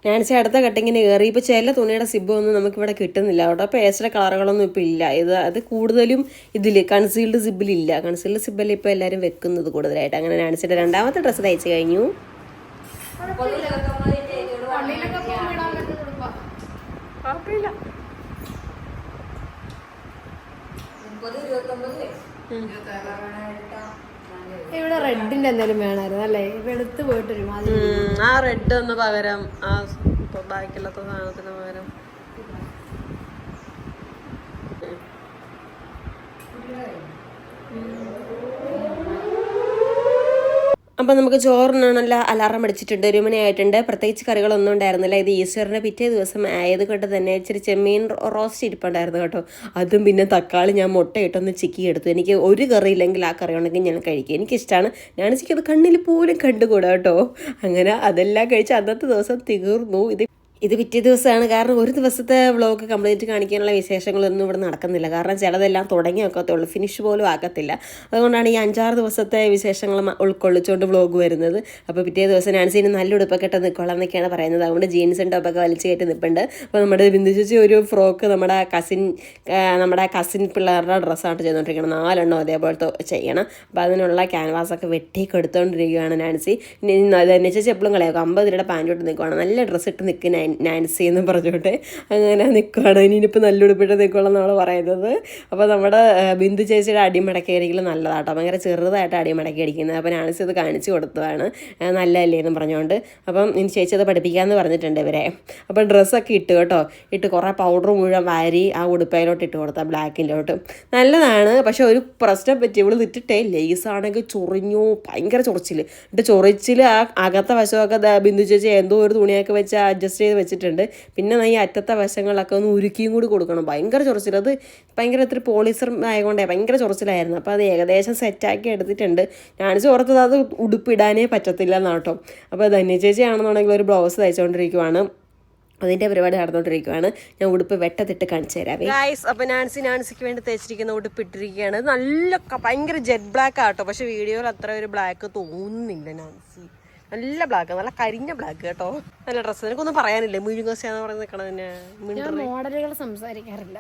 ഞാനിച്ച് അടുത്ത കട്ടിങ്ങിന് കയറി. ഇപ്പോൾ ചില തുണിയുടെ സിബ് ഒന്നും നമുക്കിവിടെ കിട്ടുന്നില്ല. അവിടെ എക്സ്ട്രാ കളറുകളൊന്നും ഇപ്പോൾ ഇല്ല. ഇത് അത് കൂടുതലും ഇതിൽ കൺസീൽഡ് സിബിലില്ല കൺസീൽഡ് സിബിൽ ഇപ്പോൾ എല്ലാവരും വെക്കുന്നത് കൂടുതലായിട്ട്. അങ്ങനെ നാൻസിയുടെ രണ്ടാമത്തെ ഡ്രസ്സ് തയ്ച്ചു കഴിഞ്ഞു. ഇരുപത്തൊമ്പത് ഇരുപത്തി ഇടാൻ പറ്റുന്ന ഉടുപ്പാ. കുഴപ്പമില്ല മുപ്പത് ഇരുപത്തൊമ്പത് ഇവിടെ റെഡിന്റെ എന്തെങ്കിലും വേണമായിരുന്നു അല്ലേ? വെളുത്ത് പോയിട്ട് ഒരുമാതിരി ആ റെഡ് ഒന്ന് പകരം ആ ബാക്കിയുള്ള സാധനത്തിന് പകരം. അപ്പം നമുക്ക് ചോറിനാണല്ല അലാറം അടിച്ചിട്ടുണ്ട് ഒരു മണിയായിട്ടുണ്ട് പ്രത്യേകിച്ച് കറികളൊന്നും ഉണ്ടായിരുന്നില്ല. ഇത് ഈസ്റ്ററിന്റെ പിറ്റേ ദിവസം ആയത് കൊണ്ട് തന്നെ ഇച്ചിരി ചെമ്മീൻ റോസ്റ്റ് ഇരിപ്പുണ്ടായിരുന്നു കേട്ടോ. അതും പിന്നെ തക്കാളി ഞാൻ മുട്ടയിട്ടൊന്ന് ചിക്കി എടുത്തു. എനിക്ക് ഒരു കറി ഇല്ലെങ്കിൽ ആ കറി ഉണ്ടെങ്കിൽ ഞാൻ കഴിക്കും. എനിക്കിഷ്ടമാണ് ഞാൻ അത് കണ്ണിൽ പോലും കണ്ടുകൂടാ കേട്ടോ. അങ്ങനെ അതെല്ലാം കഴിച്ച് അന്നത്തെ ദിവസം തീർന്നു. ഇത് ഇത് പിറ്റേ ദിവസമാണ്. കാരണം ഒരു ദിവസത്തെ വ്ളോഗ് കംപ്ലീറ്റ് കാണിക്കാനുള്ള വിശേഷങ്ങളൊന്നും ഇവിടെ നടക്കുന്നില്ല. കാരണം ചിലതെല്ലാം തുടങ്ങി ഒക്കത്തുള്ളൂ ഫിനിഷ് പോലും ആക്കത്തില്ല. അതുകൊണ്ടാണ് ഈ അഞ്ചാറ് ദിവസത്തെ വിശേഷങ്ങൾ ഉൾക്കൊള്ളിച്ചുകൊണ്ട് വ്ളോഗ് വരുന്നത്. അപ്പോൾ പിറ്റേ ദിവസം നാൻസിന് നല്ല ഉടുപ്പൊക്കെ ഇട്ട് നിൽക്കോളാം എന്നൊക്കെയാണ് പറയുന്നത്. അതുകൊണ്ട് ജീൻസും ടോപ്പൊക്കെ വലിച്ചു കയറ്റി നിൽപ്പുണ്ട് അപ്പോൾ നമ്മുടെ ബിന്ദു ചേച്ചി ഒരു ഫ്രോക്ക് നമ്മുടെ കസിൻ നമ്മുടെ കസിൻ പിള്ളേരുടെ ഡ്രസ്സായിട്ട് ചെയ്തുകൊണ്ടിരിക്കണം നാലെണ്ണം അതേപോലത്തെ ചെയ്യണം. അപ്പോൾ അതിനുള്ള ക്യാൻവാസൊക്കെ വെട്ടി കൊടുത്തുകൊണ്ടിരിക്കുകയാണ് നാൻസി. ഇനി ചേച്ചി എപ്പോഴും കളയാക്കും അമ്പത് രൂപയുടെ പാന്റ് ഇട്ട് നിൽക്കുവാണ് നല്ല ഡ്രസ്സ് ഇട്ട് നിൽക്കുന്ന നാൻസി എന്ന് പറഞ്ഞോട്ടെ അങ്ങനെ നിൽക്കുവാണ് ഇനിയിപ്പോൾ നല്ല ഉടുപ്പിട്ട് നിൽക്കുള്ളൂ നമ്മൾ പറയുന്നത്. അപ്പോൾ നമ്മുടെ ബിന്ദു ചേച്ചിയുടെ അടിമടക്കി അടിക്കൽ നല്ലതാട്ടോ. ഭയങ്കര ചെറുതായിട്ട് അടിമടക്കി അടിക്കുന്നത് അപ്പോൾ നാൻസി അത് കാണിച്ചു കൊടുത്തതാണ്. നല്ലതല്ലേ എന്ന് പറഞ്ഞുകൊണ്ട് അപ്പം ഇനി ചേച്ചി അത് പഠിപ്പിക്കാമെന്ന് പറഞ്ഞിട്ടുണ്ട് ഇവരെ. അപ്പോൾ ഡ്രസ്സൊക്കെ ഇട്ട് കേട്ടോ. ഇട്ട് കുറേ പൗഡർ മുഴുവൻ വാരി ആ ഉടുപ്പയിലോട്ട് ഇട്ട് കൊടുത്ത ബ്ലാക്കിലോട്ട് നല്ലതാണ്. പക്ഷേ ഒരു പ്രശ്നം പറ്റി. ഇവൾ ഇട്ടിട്ടേ ലേസാണെങ്കിൽ ചൊറിഞ്ഞു. ഭയങ്കര ചൊറിച്ചിൽ എന്നിട്ട് ചൊറിച്ചിൽ ആ അകത്തെ വശമൊക്കെ ബിന്ദു ചേച്ചി എന്തോ ഒരു തുണിയൊക്കെ വെച്ച് അഡ്ജസ്റ്റ് ചെയ്ത് വെച്ചിട്ടുണ്ട്. പിന്നെ ഈ അറ്റത്തെ വശങ്ങളൊക്കെ ഒന്ന് ഉരുക്കിയും കൂടി കൊടുക്കണം. ഭയങ്കര ചൊറച്ചിൽ അത് ഭയങ്കര ഇത്തിരി പോളിസർ ആയതുകൊണ്ടേ ഭയങ്കര ചൊറച്ചിലായിരുന്നു. അപ്പോൾ അത് ഏകദേശം സെറ്റാക്കി എടുത്തിട്ടുണ്ട്. ഞാൻ ഓർത്തത് അത് ഉടുപ്പിടാനേ പറ്റത്തില്ല എന്നാട്ടോ അപ്പോൾ ധന്യ ചേച്ചിയാണെന്നുണ്ടെങ്കിൽ ഒരു ബ്ലൗസ് തയ്ച്ചുകൊണ്ടിരിക്കുവാണ് അതിന്റെ പരിപാടി നടന്നുകൊണ്ടിരിക്കുകയാണ് ഞാൻ ഉടുപ്പ് വെട്ടത്തിട്ട് കാണിച്ചു തരാം. ഗായ്സ് അപ്പോൾ നാൻസി നാൻസിക്ക് വേണ്ടി തയ്ച്ചിരിക്കുന്ന ഉടുപ്പ് ഇട്ടിരിക്കുകയാണ് നല്ല ഭയങ്കര ജെറ്റ് ബ്ലാക്ക് ആട്ടോ പക്ഷേ വീഡിയോയിൽ അത്ര ഒരു ബ്ലാക്ക് തോന്നുന്നില്ല നാൻസി. നല്ല ബ്ലാക്ക് നല്ല കരിഞ്ഞ ബ്ലാക്ക് കേട്ടോ. നല്ല ഡ്രസ്സ് നിനക്കൊന്നും പറയാനില്ലേ? മുഴുകോസിയാന്ന് പറഞ്ഞ് നിൽക്കണതിന് മോഡലുകൾ സംസാരിക്കാറില്ല.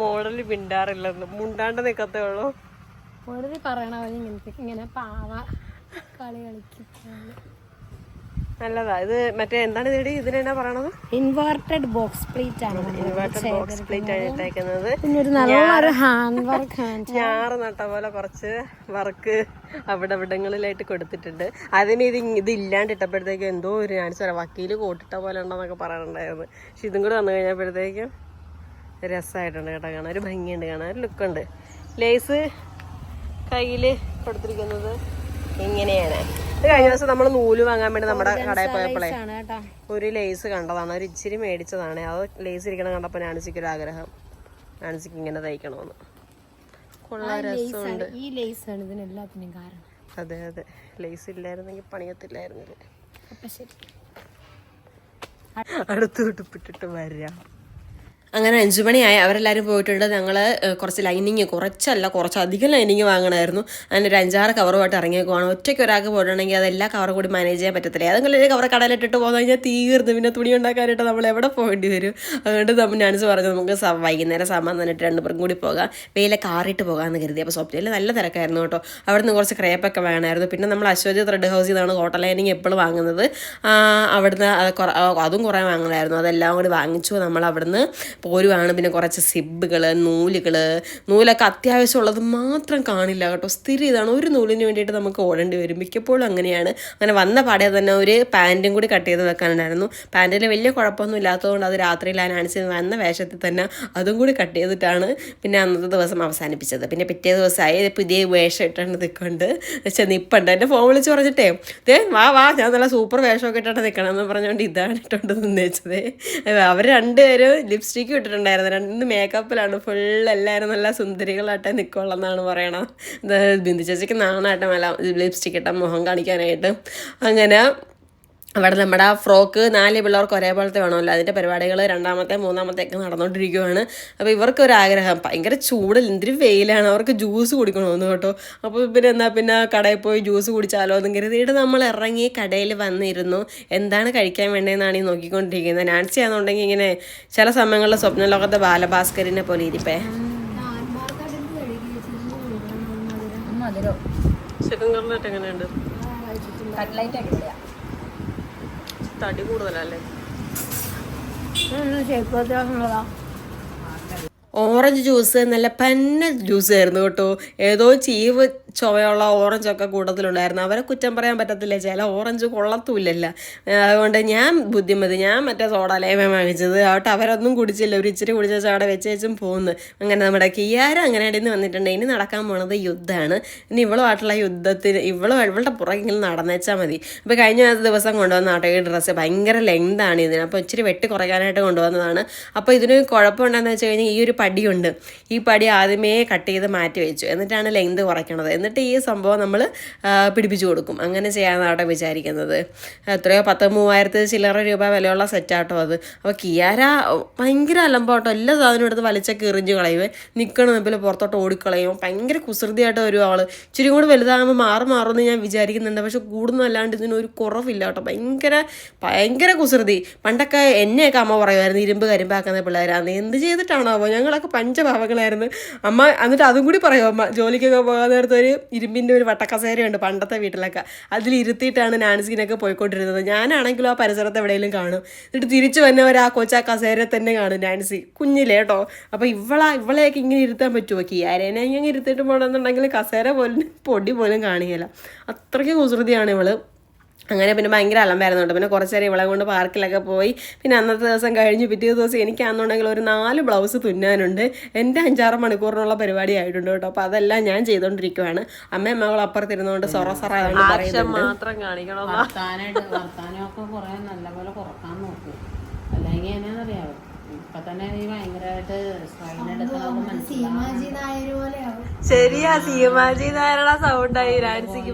മോഡൽ മിണ്ടാറില്ലെന്ന്. മുണ്ടാണ്ട് നിക്കത്തേ ഉള്ളൂ. മോഡൽ പറയണ പോലെ ഇങ്ങനെ പാവ. കളി കളിക്കും നല്ലതാ. ഇത് മറ്റേ എന്താണ് ഇതേടി? ഇതിനെന്നാ പറയണത്? ഇൻവേർട്ടഡ് ബോക്സ് പ്ലേറ്റ് ആണ് ഇൻവേർട്ടഡ് ബോക്സ് പ്ലേറ്റ് ആണ് ഇട്ടേക്കുന്നത്. ഞാറ് നട്ട പോലെ കുറച്ച് വർക്ക് അവിടെ ഇവിടങ്ങളിലായിട്ട് കൊടുത്തിട്ടുണ്ട്. അതിന് ഇത് ഇത് ഇല്ലാണ്ട് ഇട്ടപ്പോഴത്തേക്കും എന്തോ ഒരു ഞാൻ ചില വക്കീൽ കോട്ടിട്ട പോലെ ഉണ്ടെന്നൊക്കെ പറയണ്ടായിരുന്നു പക്ഷെ ഇതും കൂടെ വന്നു കഴിഞ്ഞപ്പോഴത്തേക്കും രസമായിട്ടുണ്ട് കേട്ടോ കാണാൻ. ഒരു ഭംഗിയുണ്ട് കാണാൻ. ഒരു ലുക്കുണ്ട് ലേസ് കയ്യിൽ കൊടുത്തിരിക്കുന്നത് ഇങ്ങനെയാണ്. ഇത് കഴിഞ്ഞ ദിവസം നമ്മൾ നൂൽ വാങ്ങാൻ വേണ്ടി നമ്മുടെ കടയിൽ പോയപ്പോഴേ ഒരു ലേസ് കണ്ടതാണ്. ഒരു ഇച്ചിരി മേടിച്ചതാണ്. അത് ലേസ് ഇരിക്കണം കണ്ടപ്പോൾ നാൻസിക്ക് ഒരു ആഗ്രഹം. നാൻസിക്ക് ഇങ്ങനെ തയ്ക്കണമെന്ന് കൊള്ളാൻ രസമുണ്ട്. ഈ ലേസ് ആണ് ഇതിനെല്ലാത്തിനും കാരണം. അതെ അതെ. ലേസ് ഇല്ലായിരുന്നെങ്കിൽ പണിയത്തില്ലായിരുന്നില്ല അടുത്ത് വിട്ടിട്ട് വരാം. അങ്ങനെ അഞ്ചു മണിയായി. അവരെല്ലാവരും പോയിട്ടുണ്ട്. ഞങ്ങൾ കുറച്ച് ലൈനിങ് കുറച്ചല്ല കുറച്ചധികം ലൈനിങ് വാങ്ങണമായിരുന്നു അങ്ങനെ ഒരു അഞ്ചാറ് കവറുമായിട്ട് ഇറങ്ങിയേക്കുവാണ്. ഒറ്റയ്ക്ക് ഒരാൾക്ക് പോയിട്ടുണ്ടെങ്കിൽ അതെല്ലാ കവറും കൂടി മാനേജ് ചെയ്യാൻ പറ്റത്തില്ല. ഏതെങ്കിലും ഒരു കവർ കടയിലിട്ടിട്ട് പോകുന്ന കഴിഞ്ഞാൽ തീർന്നു. പിന്നെ തുണി ഉണ്ടാക്കാനായിട്ട് നമ്മൾ എവിടെ പോകേണ്ടി വരും? അതുകൊണ്ട് നമ്മൾ ഞാനിച്ച് പറഞ്ഞു നമുക്ക് വൈകുന്നേരം സാമാൻ തന്നിട്ട് രണ്ടുപേരും കൂടി പോകാം. വെയിലെ കാറിട്ട് പോകാമെന്ന് കരുതി. അപ്പോൾ സ്വപ്നയിൽ നല്ല തിരക്കായിരുന്നു കേട്ടോ. അവിടെ നിന്ന് കുറച്ച് ക്രേപ്പൊക്കെ വേണമായിരുന്നു. പിന്നെ നമ്മൾ അശ്വതി ത്രെഡ് ഹൗസിൽ നിന്നാണ് കോട്ടൺ ലൈനിങ് എപ്പോഴും വാങ്ങുന്നത്. അവിടുന്ന് അതും കുറേ വാങ്ങണമായിരുന്നു. അതെല്ലാം കൂടി വാങ്ങിച്ചു. നമ്മൾ അവിടുന്ന് പോരുവാണ് പിന്നെ കുറച്ച് സിബുകൾ നൂലുകൾ നൂലൊക്കെ അത്യാവശ്യമുള്ളത് മാത്രം കാണില്ല കേട്ടോ. സ്ഥിരം ഇതാണ് ഒരു നൂലിന് വേണ്ടിയിട്ട് നമുക്ക് ഓടേണ്ടി വരും. മിക്കപ്പോഴും അങ്ങനെയാണ്. അങ്ങനെ വന്ന പാടെ തന്നെ ഒരു പാന്റും കൂടി കട്ട് ചെയ്ത് വെക്കാനുണ്ടായിരുന്നു. പാന്റിൽ വലിയ കുഴപ്പമൊന്നും ഇല്ലാത്തതുകൊണ്ട് അത് രാത്രിയിൽ അനാണിച്ച് നാണിച്ച് വന്ന വേഷത്തിൽ തന്നെ അതും കൂടി കട്ട് ചെയ്തിട്ടാണ് പിന്നെ അന്നത്തെ ദിവസം അവസാനിപ്പിച്ചത്. പിന്നെ പിറ്റേ ദിവസമായി പുതിയ വേഷം ഇട്ടാണ് നിൽക്കൊണ്ട് പക്ഷേ നിപ്പുണ്ട്. എന്റെ ഫോൺ വിളിച്ച് പറഞ്ഞിട്ടേ ദേ വാ വാ ഞാൻ നല്ല സൂപ്പർ വേഷമൊക്കെ ഇട്ടാണ് നിൽക്കണം എന്ന് പറഞ്ഞുകൊണ്ട് ഇതാണ് ഇട്ടുകൊണ്ട് നിന്നേച്ചത്. അവർ രണ്ടുപേരും ലിപ്സ്റ്റിക്ക് ഇട്ടിട്ടുണ്ടായിരുന്നു ഇന്ന് മേക്കപ്പിലാണ് ഫുൾ എല്ലാവരും നല്ല സുന്ദരികളായിട്ട് നിൽക്കുള്ളെന്നാണ് പറയണത് ബിന്ദു ചേച്ചിക്ക് നാണായിട്ട് മല ലിപ്സ്റ്റിക്ക് ഇട്ട മുഖം കാണിക്കാനായിട്ട്. അങ്ങനെ അവിടെ നമ്മുടെ ആ ഫ്രോക്ക് നാല് പിള്ളേർക്ക് ഒരേപോലത്തെ വേണമല്ലോ. അതിന്റെ പരിപാടികൾ രണ്ടാമത്തെ മൂന്നാമത്തെ ഒക്കെ നടന്നുകൊണ്ടിരിക്കുകയാണ് അപ്പോൾ ഇവർക്കൊരു ആഗ്രഹം ഭയങ്കര ചൂടിൽ എന്തിരി വെയിലാണ്. അവർക്ക് ജ്യൂസ് കുടിക്കണമെന്ന് കേട്ടോ. അപ്പോൾ പിന്നെ എന്നാൽ പിന്നെ കടയിൽ പോയി ജ്യൂസ് കുടിച്ചാലോ എന്ന് കരുതിയിട്ട് നമ്മൾ ഇറങ്ങി കടയിൽ വന്നിരുന്നു. എന്താണ് കഴിക്കാൻ വേണ്ടതെന്നാണ് ഈ നോക്കിക്കൊണ്ടിരിക്കുന്നത് നാൻസി ആണെന്നുണ്ടെങ്കിൽ ഇങ്ങനെ ചില സമയങ്ങളിൽ സ്വപ്നലോകത്തെ ബാലഭാസ്കറിനെ പോലെ ഇരിപ്പേ. മധുരോ. ചിക്കൻ കറിനായിട്ട് എങ്ങനെയുണ്ട് കട്ട്ലൈറ്റ് അടിപൊളിയാ തടി കൂടുതലല്ലേ? ഓറഞ്ച് ജ്യൂസ് നല്ല പന്ന ജ്യൂസ് ആയിരുന്നു കേട്ടോ. ഏതോ ചീവ് ചുവയുള്ള ഓറഞ്ചൊക്കെ കൂടുതലുണ്ടായിരുന്നു. അവരെ കുറ്റം പറയാൻ പറ്റത്തില്ല? ചില ഓറഞ്ച് കൊള്ളത്തുമില്ലല്ല അതുകൊണ്ട് ഞാൻ ബുദ്ധിമതി. ഞാൻ മറ്റേ സോഡ വാങ്ങിച്ചത്. ആവട്ടെ അവരൊന്നും കുടിച്ചില്ല. ഒരു ഇച്ചിരി കുടിച്ച അവിടെ വെച്ചേച്ചും വെച്ചും പോകുന്നു അങ്ങനെ നമ്മുടെ കിയാര അങ്ങനെ ഇടയിൽ വന്നിട്ടുണ്ട്. ഇനി നടക്കാൻ പോണത് യുദ്ധമാണ്. ഇനി ഇവളുമായിട്ടുള്ള യുദ്ധത്തിൽ ഇവളും ഇവളുടെ പുറകിൽ നടന്നേച്ചാൽ മതി. അപ്പോൾ കഴിഞ്ഞ ദിവസം കൊണ്ടുവന്ന ആട്ടോ ഈ ഡ്രസ്സ് ഭയങ്കര ലെങ്താണ് ഇതിന്. അപ്പോൾ ഇച്ചിരി വെട്ടി കുറയ്ക്കാനായിട്ട് കൊണ്ടുവന്നതാണ്. അപ്പോൾ ഇതിന് കുഴപ്പമുണ്ടെന്ന് വെച്ച് കഴിഞ്ഞാൽ ഈ ഒരു പടിയുണ്ട്. ഈ പടി ആദ്യമേ കട്ട് ചെയ്ത് മാറ്റി വെച്ചു. എന്നിട്ടാണ് ലെങ്ത് കുറയ്ക്കണത്. എന്നിട്ട് ഈ സംഭവം നമ്മൾ പിടിപ്പിച്ചു കൊടുക്കും. അങ്ങനെ ചെയ്യാമെന്നാണ് വിചാരിക്കുന്നത്. എത്രയോ പത്ത് മൂവായിരത്തി ചില്ലറ രൂപ വിലയുള്ള സെറ്റാട്ടോ അത്. അപ്പോൾ കിയാര ഭയങ്കര അലമ്പാട്ടോ. എല്ലാ സാധനവും എടുത്ത് വലിച്ചൊക്കെ എറിഞ്ഞു കളയുവേ നിൽക്കണ മുമ്പിൽ പുറത്തോട്ട് ഓടിക്കളയും. ഭയങ്കര കുസൃതിയായിട്ട് വരും ആൾ. ഇച്ചിരി കൂടി വലുതാകുമ്പോൾ മാറി മാറുമെന്ന് ഞാൻ വിചാരിക്കുന്നുണ്ട്. പക്ഷെ കൂടുന്നല്ലാണ്ട് ഇതിനൊരു കുറവില്ല കേട്ടോ. ഭയങ്കര ഭയങ്കര കുസൃതി. പണ്ടൊക്കെ എന്നെയൊക്കെ അമ്മ പറയുമായിരുന്നു ഇരുമ്പ് കരിമ്പാക്കുന്ന പിള്ളേരാണ് എന്ത് ചെയ്തിട്ടാണോ ഞങ്ങളൊക്കെ പഞ്ചഭാവങ്ങളായിരുന്നു. അമ്മ എന്നിട്ട് അതും കൂടി പറയും? അമ്മ ജോലിക്കൊക്കെ പോകാൻ നേരത്തെ ഒരു ഇരുമ്പിന്റെ ഒരു വട്ടക്കസേരയുണ്ട് പണ്ടത്തെ വീട്ടിലൊക്കെ. അതിലിരുത്തിയിട്ടാണ് നാൻസിനൊക്കെ പോയിക്കൊണ്ടിരുന്നത്. ഞാനാണെങ്കിലും ആ പരിസരത്ത് എവിടെയെങ്കിലും കാണും. എന്നിട്ട് തിരിച്ചു വന്നവർ ആ കൊച്ചാ കസേര തന്നെ കാണും നാൻസി. കുഞ്ഞിലേ കേട്ടോ. അപ്പോൾ ഇവളാ ഇവളെയൊക്കെ ഇങ്ങനെ ഇരുത്താൻ പറ്റുമോ കിയാരേനെ ഇങ്ങനെ ഇരുത്തിയിട്ട് പോകണമെന്നുണ്ടെങ്കിൽ കസേര പോലും പൊടി പോലും കാണുകയില്ല അത്രയ്ക്ക് കുസൃതിയാണ് ഇവൾ. അങ്ങനെ പിന്നെ ഭയങ്കര അലമ്പായിരുന്നു കേട്ടോ. പിന്നെ കുറച്ച് നേരം ഇവളെ കൊണ്ട് പാർക്കിലൊക്കെ പോയി. പിന്നെ അന്നത്തെ ദിവസം കഴിഞ്ഞ് പിറ്റേ ദിവസം എനിക്കാണെന്നുണ്ടെങ്കിൽ ഒരു നാല് ബ്ലൗസ് തുന്നാനുണ്ട്. എന്റെ അഞ്ചാറ് മണിക്കൂറിനുള്ള പരിപാടി ആയിട്ടുണ്ട് കേട്ടോ. അപ്പോൾ അതെല്ലാം ഞാൻ ചെയ്തുകൊണ്ടിരിക്കുവാണ് അമ്മയും മകൾ അപ്പുറത്തിരുന്നുകൊണ്ട് സൊറ സൊറ മാത്രം കാണിക്കണം. നല്ലപോലെ കുറയ്ക്കാൻ നോക്കും. അല്ലെങ്കിൽ എന്നാന്നറിയാവോ? ഇപ്പൊ തന്നെ നീ ഭയങ്കരമായിട്ട് ശരിയാ സീമാജി നായരുടെ സൗണ്ടായി രാൻസിക്ക്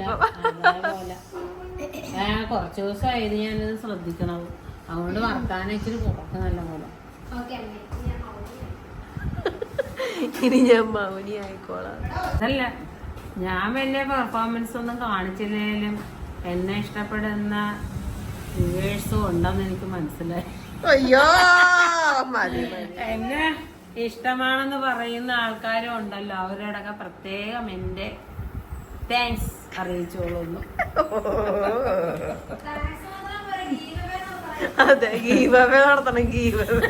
ഞാൻ കുറച്ച് ദിവസമായത് ഇത് ഞാനിത് ശ്രദ്ധിക്കണം. അതുകൊണ്ട് വർത്താനം ഇച്ചിരി കുറക്ക് നല്ല പോലെ. അമ്മേ. ഇനി ഞാൻ മൗനി ആയിക്കോളാം. അതല്ല ഞാൻ വലിയ പെർഫോമൻസ് ഒന്നും കാണിച്ചില്ലെങ്കിലും എന്നെ ഇഷ്ടപ്പെടുന്ന വ്യൂവേഴ്സും ഉണ്ടെന്ന് എനിക്ക് മനസ്സിലായി. അയ്യോ എന്നെ ഇഷ്ടമാണെന്ന് പറയുന്ന ആൾക്കാരും ഉണ്ടല്ലോ. അവരോടൊക്കെ പ്രത്യേകം എന്റെ താങ്ക്സ് അറിയിച്ചോളുന്നു. അതെ ഗീവവേ നടത്തണം ഗീവവേ.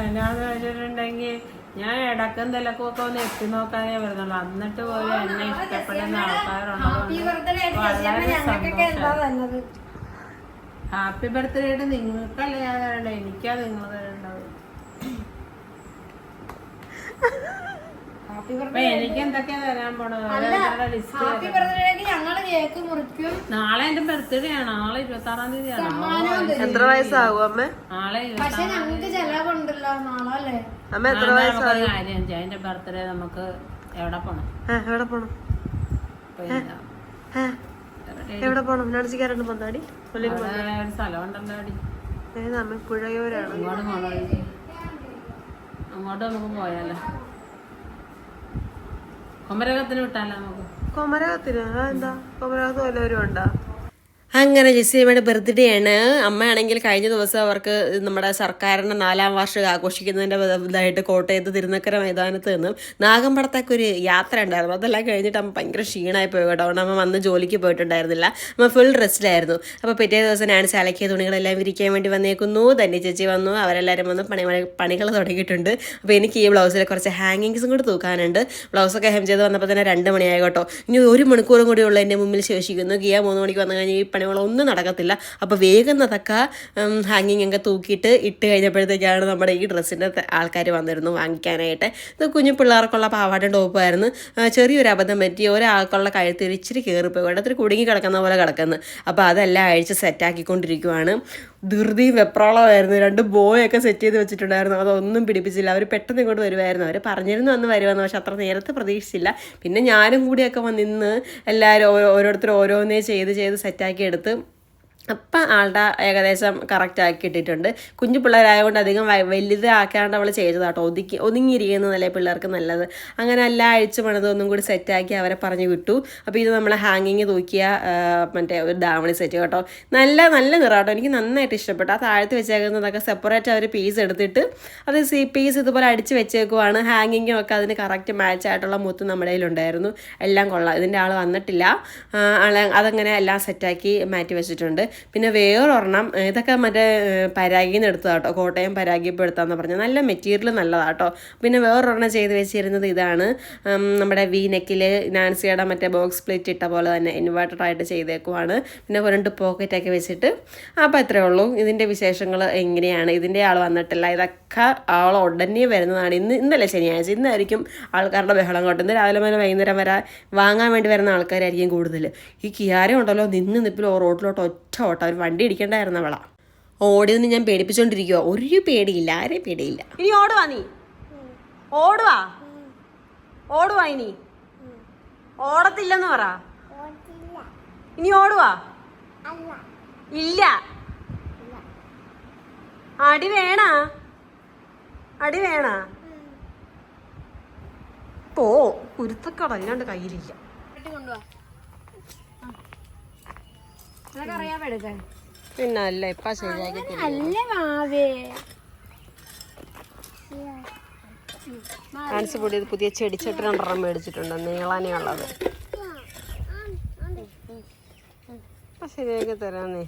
എന്നാന്ന് വെച്ചിട്ടുണ്ടെങ്കിൽ ഞാൻ ഇടക്കും തിലക്കും ഒക്കെ ഒന്ന് എത്തി നോക്കാനേ വരുന്നുള്ളൂ. എന്നിട്ട് പോലും എന്നെ ഇഷ്ടപ്പെടുന്ന തന്നത് ഹാപ്പി ബർത്ത്ഡേ ആയിട്ട് നിങ്ങൾക്കല്ല ഞാൻ തരണ്ട എനിക്കാ നിങ്ങൾ തരേണ്ടത്. എനിക്ക് എന്തൊക്കെയാ തരാൻ പോണത്? ഞങ്ങൾ കേക്ക് മുറിക്കും. നാളെ എന്റെ ബർത്ത്ഡേ ആണ് നാളെ ഇരുപത്തി ആറാം തീയതി ആണ് എത്ര വയസ്സാകും അമ്മ? നാളെ പക്ഷെ ഞങ്ങൾക്ക് ചെലവുണ്ടല്ലോ നാളെ അല്ലേ? അമ്മ എത്ര വയസ്സാകും കാര്യം. എന്റെ ബർത്ത്ഡേ നമുക്ക് എവിടെ പോണം? ആ, എവിടെ പോണം? എവിടെ പോണം? നാണിച്ചിക്കാരുണ്ട് പന്താടി സ്ഥലം ഉണ്ടല്ലോ അടി ഏത് അമ്മ പുഴയോരാണ്. അങ്ങോട്ട് പോണോ. അങ്ങോട്ട് നമുക്ക് പോയാലോ? കൊമ്പരകത്തിന് വിട്ടാലോ നമുക്ക്. കൊമരകത്തിന്? എന്താ കൊമരകത്ത് വല്ലവരും ഉണ്ടോ? അങ്ങനെ ജെസ്സിയമ്മയുടെ ബർത്ത്ഡേ ആണ്. അമ്മയാണെങ്കിൽ കഴിഞ്ഞ ദിവസം അവർക്ക് നമ്മുടെ സർക്കാരിന്റെ നാലാം വാർഷികം ആഘോഷിക്കുന്നതിന്റെ ഇതായിട്ട് കോട്ടയത്ത് തിരുനക്കര മൈതാനത്ത് നിന്നും നാഗമ്പടത്തേക്ക് ഒരു യാത്ര ഉണ്ടായിരുന്നു. അതെല്ലാം കഴിഞ്ഞിട്ട് അമ്മ ഭയങ്കര ക്ഷീണമായി പോയി കേട്ടോ. അമ്മ വന്ന് ജോലിക്ക് പോയിട്ടുണ്ടായിരുന്നില്ല. അമ്മ ഫുൾ റെസ്റ്റിലായിരുന്നു അപ്പോൾ പിറ്റേ ദിവസം ഞാൻ ചലക്കിയ തുണികളെല്ലാം വിരിക്കാൻ വേണ്ടി വന്നേക്കുന്നു. തന്നെ ചേച്ചി വന്നു. അവരെല്ലാവരും വന്ന് പണി പണികൾ തുടങ്ങിയിട്ടുണ്ട്. അപ്പോൾ എനിക്ക് ഈ ബ്ലൗസിൽ കുറച്ച് ഹാങ്ങിങ്സും കൂടി തൂക്കാനുണ്ട്. ബ്ലൗസൊക്കെ ഹെം ചെയ്ത് വന്നപ്പോൾ തന്നെ രണ്ട് മണിയായി കേട്ടോ. ഇനി ഒരു മണിക്കൂറും കൂടി ഉള്ള എന്റെ മുമ്പിൽ ശേഷിക്കുന്നു. ഗിയ മൂന്ന് മണിക്ക് വന്നു കഴിഞ്ഞാൽ ഈ പണികളൊന്നും നടക്കത്തില്ല. അപ്പോൾ വേഗം അതൊക്കെ ഹാങ്ങിങ് ഒക്കെ തൂക്കിയിട്ട് ഇട്ട് കഴിഞ്ഞപ്പോഴത്തേക്കാണ് നമ്മുടെ ഈ ഡ്രസ്സിന്റെ ആൾക്കാർ വന്നിരുന്നു വാങ്ങിക്കാനായിട്ട്. ഇത് കുഞ്ഞു പിള്ളേർക്കുള്ള പാവാട ടോപ്പായിരുന്നു ചെറിയൊരു അബദ്ധം പറ്റി ഒരാൾക്കുള്ള കഴുത്തിൽ ഇച്ചിരി കയറിപ്പോയി ഇത്തിരി കുടുങ്ങി കിടക്കുന്ന പോലെ കിടക്കുന്നു. അപ്പോൾ അതെല്ലാം അഴിച്ച് സെറ്റാക്കിക്കൊണ്ടിരിക്കുവാണ് ധൃതി വെപ്രാളമായിരുന്നു. രണ്ട് ബോയൊക്കെ സെറ്റ് ചെയ്ത് വെച്ചിട്ടുണ്ടായിരുന്നു. അതൊന്നും പിടിപ്പിച്ചില്ല. അവർ പെട്ടെന്ന് ഇങ്ങോട്ട് വരുമായിരുന്നു അവർ പറഞ്ഞിരുന്നു അന്ന് വരുമെന്ന് പക്ഷെ അത്ര നേരത്തെ പ്രതീക്ഷിച്ചില്ല. പിന്നെ ഞാനും കൂടിയൊക്കെ വന്ന് വന്നിന്ന് എല്ലാവരും ഓരോ ഓരോരുത്തർ ഓരോന്നേ ചെയ്ത് ചെയ്ത് സെറ്റാക്കി എടുത്ത് അപ്പം ആളുടെ ഏകദേശം കറക്റ്റ് ആക്കി ഇട്ടിട്ടുണ്ട് കുഞ്ഞു പിള്ളേരായതുകൊണ്ട് അധികം വലുതാക്കാണ്ട് അവൾ ചെയ്തതാട്ടോ. ഒതുക്കി ഒതുങ്ങിയിരിക്കുന്നതല്ലേ പിള്ളേർക്ക് നല്ലത്. അങ്ങനെ എല്ലാ അഴിച്ചു പണിതൊന്നും കൂടി സെറ്റാക്കി അവരെ പറഞ്ഞു വിട്ടു. അപ്പോൾ ഇത് നമ്മൾ ഹാങ്ങിങ് തൂക്കിയ മറ്റേ ഒരു ദാവണി സെറ്റ് കേട്ടോ. നല്ല നല്ല നിറാട്ടോ. എനിക്ക് നന്നായിട്ട് ഇഷ്ടപ്പെട്ടു. ആ താഴത്ത് വെച്ചേക്കുന്നതൊക്കെ സെപ്പറേറ്റ് അവർ പീസ് എടുത്തിട്ട് അത് സി പീസ് ഇതുപോലെ അടിച്ച് വെച്ചേക്കുവാണ്. ഹാങ്ങിങ്ങും ഒക്കെ അതിന് കറക്റ്റ് മാച്ച് ആയിട്ടുള്ള മുത്ത് നമ്മുടെ കയ്യിലുണ്ടായിരുന്നു എല്ലാം കൊള്ളാം. ഇതിന്റെ ആൾ വന്നിട്ടില്ല. അതങ്ങനെ എല്ലാം സെറ്റാക്കി മാറ്റി വെച്ചിട്ടുണ്ട്. പിന്നെ വേറൊരെണ്ണം ഇതൊക്കെ മറ്റേ പരാഗിയിൽ നിന്ന് എടുത്തതാട്ടോ കോട്ടയം പരാഗിപ്പെടുത്താന്ന് പറഞ്ഞാൽ നല്ല മെറ്റീരിയൽ നല്ലതാണ് കേട്ടോ. പിന്നെ വേറൊരെണ്ണം ചെയ്ത് വെച്ചിരുന്നത് ഇതാണ്. നമ്മുടെ വി നെക്കിൽ നാൻസിയുടെ മറ്റേ ബോക്സ് പ്ലേറ്റ് ഇട്ട പോലെ തന്നെ ഇൻവേർട്ടഡ് ആയിട്ട് ചെയ്തേക്കുവാണ്. പിന്നെ രണ്ട് പോക്കറ്റൊക്കെ വെച്ചിട്ട്. അപ്പോൾ അത്രേ ഉള്ളൂ. ഇതിന്റെ വിശേഷങ്ങൾ എങ്ങനെയാണ്? ഇതിന്റെ ആൾ വന്നിട്ടില്ല. ഇതൊക്കെ ആൾ ഉടനെ വരുന്നതാണ്. ഇന്ന് ഇന്നലെ ശനിയാഴ്ച. ഇന്നായിരിക്കും ആൾക്കാരുടെ ബഹളം കേട്ടോ. ഇന്ന് രാവിലെ മുതൽ വൈകുന്നേരം വരെ വാങ്ങാൻ വേണ്ടി വരുന്ന ആൾക്കാരായിരിക്കും കൂടുതൽ ഈ കിയാരം ഉണ്ടല്ലോ. നിന്ന് നിപ്പിൽ റോഡിലോട്ട് ഒറ്റ ഓട്ടം അവർ വണ്ടി ഇടിക്കേണ്ടായിരുന്ന അവളാ. ഓടിയൊന്നും ഞാൻ പേടിപ്പിച്ചോണ്ടിരിക്കുവോ. ഒരു പേടിയില്ല ആരെയും പേടിയില്ല. ഇനി ഓടുവാ നീ. ഓടുവാ. ഓടുവാ ഇനി. ഓടത്തില്ലെന്ന് പറ. ഇനി ഓടുവാ. ഇല്ല. അടി വേണ. അടി വേണ. പോ. കുരുത്തക്കടല്ലാണ്ട് കയ്യിലില്ല. കൊണ്ടുവാ. പിന്നെ അല്ല ഇപ്പ ശരിയാക്കി അല്ല മാവേ? പൊടി പുതിയ ചെടിച്ചട്ടി രണ്ടെണ്ണം മേടിച്ചിട്ടുണ്ട് നീളാനെയുള്ളത് ഉള്ളത്. ശരിയാക്കി തരാന്നേ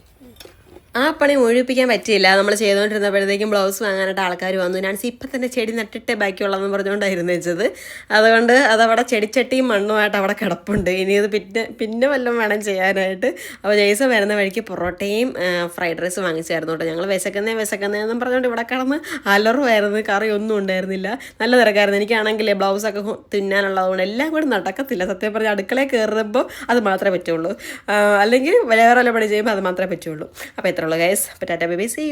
ആ പണി ഒഴിപ്പിക്കാൻ പറ്റിയില്ല. നമ്മൾ ചെയ്തുകൊണ്ടിരുന്നപ്പോഴത്തേക്കും ബ്ലൗസ് വാങ്ങാനായിട്ട് ആൾക്കാർ വന്നു. ഞാൻ ഇപ്പം തന്നെ ചെടി നട്ടിട്ടേ ബാക്കിയുള്ളതെന്ന് പറഞ്ഞുകൊണ്ടായിരുന്നു വെച്ചത്. അതുകൊണ്ട് അതവിടെ ചെടിച്ചട്ടിയും മണ്ണുമായിട്ട് അവിടെ കിടപ്പുണ്ട്. ഇനി ഇത് പിന്നെ പിന്നെ വല്ലതും വേണം ചെയ്യാനായിട്ട്. അപ്പോൾ ജെയ്സ വരുന്ന വഴിക്ക് പൊറോട്ടയും ഫ്രൈഡ് റൈസും വാങ്ങിച്ചായിരുന്നു കേട്ടോ. ഞങ്ങൾ വിശക്കുന്നേ വിശക്കുന്നേന്നും പറഞ്ഞുകൊണ്ട് ഇവിടെ കിടന്ന് അലറുമായിരുന്നു. കറി ഒന്നും ഉണ്ടായിരുന്നില്ല. നല്ല തിരക്കായിരുന്നു. എനിക്കാണെങ്കിൽ ബ്ലൗസൊക്കെ തിന്നാനുള്ളതുകൊണ്ട് എല്ലാം കൂടി നടക്കത്തില്ല. സത്യം പറഞ്ഞാൽ അടുക്കളയിൽ കയറുമ്പോൾ അത് മാത്രമേ പറ്റുള്ളൂ. അല്ലെങ്കിൽ വേറെ വല്ല പണി ചെയ്യുമ്പോൾ അത് മാത്രമേ പറ്റുള്ളൂ. അപ്പോൾ എത്ര ഉള്ളൂ ഗൈസ് അപ്പോൾ ടാറ്റ ബേബി സി